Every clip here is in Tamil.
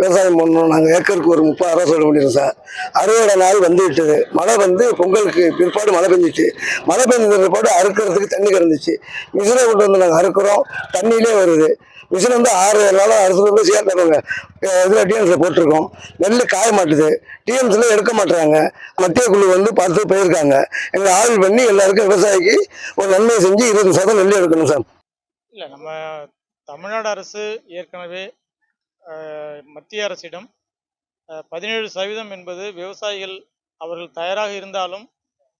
விவசாயம் பண்ணணும் நாங்கள் ஏக்கருக்கு ஒரு முப்பதாயிரம் ரூபா சொல்ல முடியும் சார். அறுவடை நாள் வந்து விட்டது மழை வந்து பொங்கலுக்கு பிற்பாடு மழை பெஞ்சிச்சு. மழை பெஞ்ச பிற்பாடு அறுக்கிறதுக்கு தண்ணி கிடந்துச்சு மிஷினை கொண்டு வந்து நாங்கள் அறுக்கிறோம். தண்ணியிலே வருது. மிஷின் வந்து ஆறு ஏழு நாளாக அறுத்துட்டு வந்து சேர்த்தாங்க இதில் டிஎம்ஸில் போட்டிருக்கோம். நெல் காய மாட்டுது. டிஎம்ஸில் எடுக்க மாட்டுறாங்க. மத்திய குழு வந்து பார்த்து போயிருக்காங்க. எங்களை ஆய்வு பண்ணி எல்லாருக்கும் விவசாயிக்கு ஒரு நன்மை செஞ்சு இருபது சதம் நெல் எடுக்கணும் சார். இல்லை நம்ம தமிழ்நாடு அரசு ஏற்கனவே மத்திய அரசிடம் பதினேழு சதவீதம் என்பது விவசாயிகள் அவர்கள் தயாராக இருந்தாலும்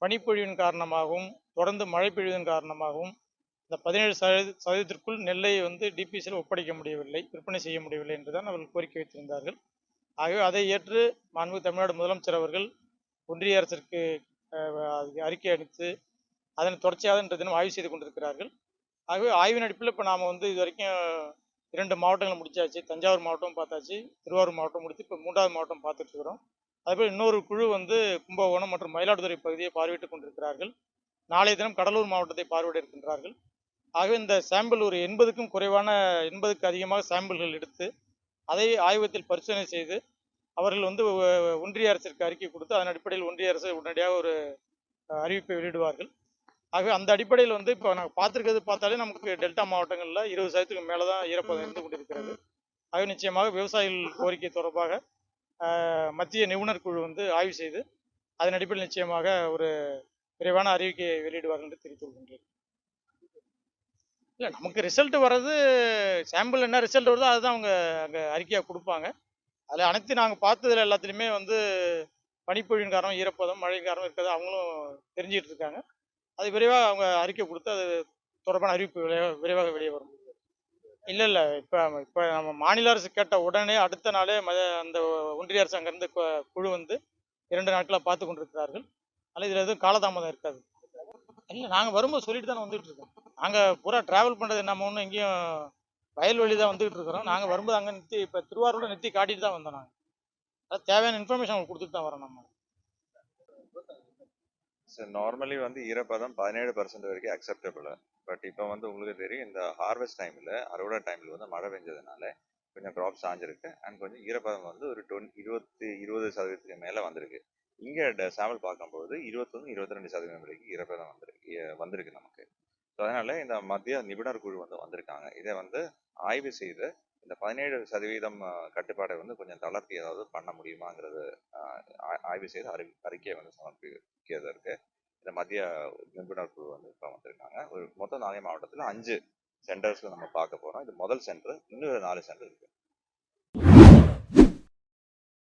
பனிப்பொழிவின் காரணமாகவும் தொடர்ந்து மழை பொழிவின் காரணமாகவும் இந்த பதினேழு சதவீத சதவீதத்திற்குள் நெல்லை வந்து டிபிசியில் ஒப்படைக்க முடியவில்லை விற்பனை செய்ய முடியவில்லை என்றுதான் அவர்கள் கோரிக்கை வைத்திருந்தார்கள். ஆகவே அதை ஏற்று மாண்பு தமிழ்நாடு முதலமைச்சர் அவர்கள் ஒன்றிய அரசிற்கு அதுக்கு அறிக்கை அளித்து அதன் தொடர்ச்சியாக இன்றைய தினம் ஆய்வு செய்து கொண்டிருக்கிறார்கள். ஆகவே ஆய்வின் அடிப்பில் இப்போ நாம் வந்து இது வரைக்கும் இரண்டு மாவட்டங்கள் முடிச்சாச்சு. தஞ்சாவூர் மாவட்டம் பார்த்தாச்சு. திருவாரூர் மாவட்டம் முடித்து இப்போ மூன்றாவது மாவட்டம் பார்த்துட்டு இருக்கிறோம். அதேபோல் இன்னொரு குழு வந்து கும்பகோணம் மற்றும் மயிலாடுதுறை பகுதியை பார்வையிட்டுக் கொண்டிருக்கிறார்கள். நாளைய தினம் கடலூர் மாவட்டத்தை பார்வையிட இருக்கின்றார்கள். ஆகவே இந்த சாம்பிள் ஒரு எண்பதுக்கும் குறைவான எண்பதுக்கு அதிகமாக சாம்பிள்கள் எடுத்து அதை ஆய்வகத்தில் பரிசோதனை செய்து அவர்கள் வந்து ஒன்றிய அரசிற்கு அறிக்கை கொடுத்து அதன் அடிப்படையில் ஒன்றிய அரசு உடனடியாக ஒரு அறிவிப்பை வெளியிடுவார்கள். ஆகவே அந்த அடிப்படையில் வந்து இப்போ நாங்கள் பார்த்துருக்கிறது பார்த்தாலே நமக்கு டெல்டா மாவட்டங்களில் இருபது சதவீதத்துக்கு மேலே தான் ஈரப்பதம் இருந்து கொண்டிருக்கிறது. ஆகவே நிச்சயமாக விவசாயிகள் கோரிக்கை தொடர்பாக மத்திய நிபுணர் குழு வந்து ஆய்வு செய்து அதன் அடிப்படையில் நிச்சயமாக ஒரு விரைவான அறிவிக்கையை வெளியிடுவார்கள் என்று தெரிவித்துக் கொள்கின்றேன். இல்லை நமக்கு ரிசல்ட் வர்றது சாம்பிள் என்ன ரிசல்ட் வருதோ அதுதான் அவங்க அங்கே அறிக்கையாக கொடுப்பாங்க. அதில் அனைத்து நாங்கள் பார்த்ததுல எல்லாத்துலேயுமே வந்து பனிப்பொழியின் காரணம் ஈரப்பதம் மழை காரணம் இருக்கிறது அவங்களும் தெரிஞ்சுக்கிட்டு இருக்காங்க. அது விரைவாக அவங்க அறிக்கை கொடுத்து அது தொடர்பான அறிவிப்பு விரைவாக விரைவாக வெளியே வரும். இல்லை இல்லை. இப்போ இப்போ நம்ம மாநில அரசு கேட்ட உடனே அடுத்த நாளே மத அந்த ஒன்றிய அரசு அங்கேருந்து கு- குழு வந்து இரண்டு நாட்களாக பார்த்து கொண்டிருக்கிறார்கள். அதனால் இதில் எதுவும் காலதாமதம் இருக்காது. இல்லை நாங்கள் வரும்போது சொல்லிட்டு தானே வந்துகிட்டு இருக்கோம். நாங்கள் பூரா ட்ராவல் பண்ணுறது நம்ம ஒன்றும் எங்கேயும் வயல்வெளி தான் வந்துகிட்டு இருக்கிறோம். நாங்கள் வரும்போது அங்கே நிறுத்தி இப்போ திருவாரூரில் நிறுத்தி காட்டிட்டு தான் வந்தோம் நாங்கள் அது தேவையான இன்ஃபர்மேஷன் அவங்களுக்கு கொடுத்துட்டு தான் வரோம் நம்ம. ஸோ நார்மலி வந்து ஈரப்பதம் பதினேழு பர்சன்ட் வரைக்கும் அக்செப்டபிள் பட் இப்போ வந்து உங்களுக்கு தெரியும் இந்த ஹார்வெஸ்ட் டைமில் அறுவடை டைமில் வந்து மழை பெஞ்சதுனால கொஞ்சம் க்ராப் சாஞ்சிருக்கு. அண்ட் கொஞ்சம் ஈரப்பதம் வந்து ஒரு டொன் இருபத்தி இருபது சதவீதத்துக்கு மேலே வந்திருக்கு. இங்கே சாம்பிள் பார்க்கும்போது இருபத்தொன்று இருபத்தி ரெண்டு சதவீதம் வரைக்கும் ஈரப்பதம் வந்திருக்கு வந்திருக்கு நமக்கு. ஸோ அதனால் இந்த மத்திய நிபுணர் குழு வந்து வந்திருக்காங்க. இதை வந்து ஆய்வு செய்து இந்த பதினேழு சதவீதம் கட்டுப்பாடை வந்து கொஞ்சம் தளர்த்தி ஏதாவது பண்ண முடியுமாங்கிறது ஆய்வு செய்து அறி அறிக்கையை வந்து சமர்ப்பிக்கிறதற்கு இந்த மத்திய நிபுணர் குழு வந்து இப்போ வந்திருக்காங்க. ஒரு மொத்தம் நாகை மாவட்டத்தில் அஞ்சு சென்டர்ஸ்ல நம்ம பார்க்க போறோம். இது முதல் சென்டர் இன்னொரு நாலு சென்டர் இருக்கு.